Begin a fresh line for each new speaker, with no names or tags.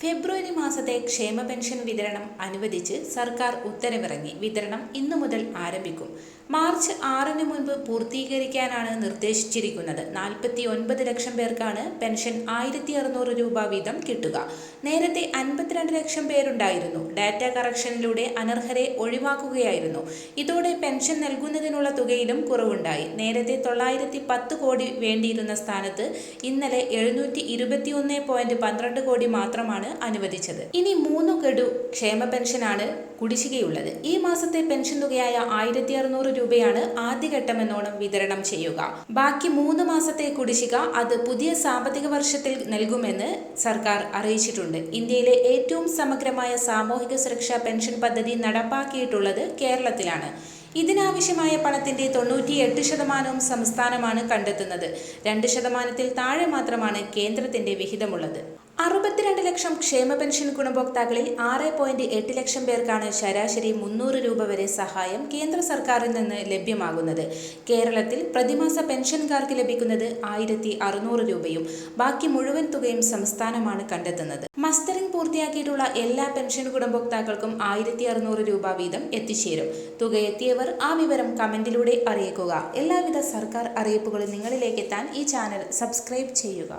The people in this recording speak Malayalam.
ഫെബ്രുവരി മാസത്തെ ക്ഷേമ പെൻഷൻ വിതരണം അനുവദിച്ച് സർക്കാർ ഉത്തരവിറങ്ങി. വിതരണം ഇന്നു മുതൽ ആരംഭിക്കും. മാർച്ച് ആറിന് മുൻപ് പൂർത്തീകരിക്കാനാണ് നിർദ്ദേശിച്ചിരിക്കുന്നത്. നാൽപ്പത്തി ഒൻപത് ലക്ഷം പേർക്കാണ് പെൻഷൻ ആയിരത്തി അറുന്നൂറ് രൂപ വീതം കിട്ടുക. നേരത്തെ അൻപത്തിരണ്ട് ലക്ഷം പേരുണ്ടായിരുന്നു. ഡാറ്റ കറക്ഷനിലൂടെ അനർഹരെ ഒഴിവാക്കുകയായിരുന്നു. ഇതോടെ പെൻഷൻ നൽകുന്നതിനുള്ള തുകയിലും കുറവുണ്ടായി. നേരത്തെ തൊള്ളായിരത്തി പത്ത് കോടി വേണ്ടിയിരുന്ന സ്ഥാനത്ത് ഇന്നലെ എഴുന്നൂറ്റി ഇരുപത്തിയൊന്ന് പോയിന്റ് പന്ത്രണ്ട് കോടി മാത്രമാണ് അനുവദിച്ചത്. ഇനി മൂന്ന് ഗഡു ക്ഷേമ പെൻഷനാണ് കുടിശ്ശികയുള്ളത്. ഈ മാസത്തെ പെൻഷൻ തുകയായ ആയിരത്തി അറുന്നൂറ് രൂപയാണ് ആദ്യഘട്ടമെന്നോണം വിതരണം ചെയ്യുക. ബാക്കി മൂന്ന് മാസത്തെ കുടിശ്ശിക അത് പുതിയ സാമ്പത്തിക വർഷത്തിൽ നൽകുമെന്ന് സർക്കാർ അറിയിച്ചിട്ടുണ്ട്. ഇന്ത്യയിലെ ഏറ്റവും സമഗ്രമായ സാമൂഹിക സുരക്ഷാ പെൻഷൻ പദ്ധതി നടപ്പാക്കിയിട്ടുള്ളത് കേരളത്തിലാണ്. ഇതിനാവശ്യമായ പണത്തിന്റെ തൊണ്ണൂറ്റിയെട്ട് ശതമാനവും സംസ്ഥാനമാണ് കണ്ടെത്തുന്നത്. രണ്ട് ശതമാനത്തിൽ താഴെ മാത്രമാണ് കേന്ദ്രത്തിന്റെ വിഹിതമുള്ളത്. അറുപത്തിരണ്ട് ലക്ഷം ക്ഷേമ പെൻഷൻ ഗുണഭോക്താക്കളിൽ ആറ് പോയിന്റ് എട്ട് ലക്ഷം പേർക്കാണ് ശരാശരി മുന്നൂറ് രൂപ വരെ സഹായം കേന്ദ്ര സർക്കാരിൽ നിന്ന് ലഭ്യമാകുന്നത്. കേരളത്തിൽ പ്രതിമാസ പെൻഷൻകാർക്ക് ലഭിക്കുന്നത് ആയിരത്തി അറുന്നൂറ് രൂപയും ബാക്കി മുഴുവൻ തുകയും സംസ്ഥാനമാണ് കണ്ടെത്തുന്നത്. മസ്റ്ററിംഗ് പൂർത്തിയാക്കിയിട്ടുള്ള എല്ലാ പെൻഷൻ ഗുണഭോക്താക്കൾക്കും ആയിരത്തി അറുന്നൂറ് രൂപ വീതം എത്തിച്ചേരും. തുക എത്തിയവർ ആ വിവരം കമന്റിലൂടെ അറിയിക്കുക. എല്ലാവിധ സർക്കാർ അറിയിപ്പുകളും നിങ്ങളിലേക്ക് എത്താൻ ഈ ചാനൽ സബ്സ്ക്രൈബ് ചെയ്യുക.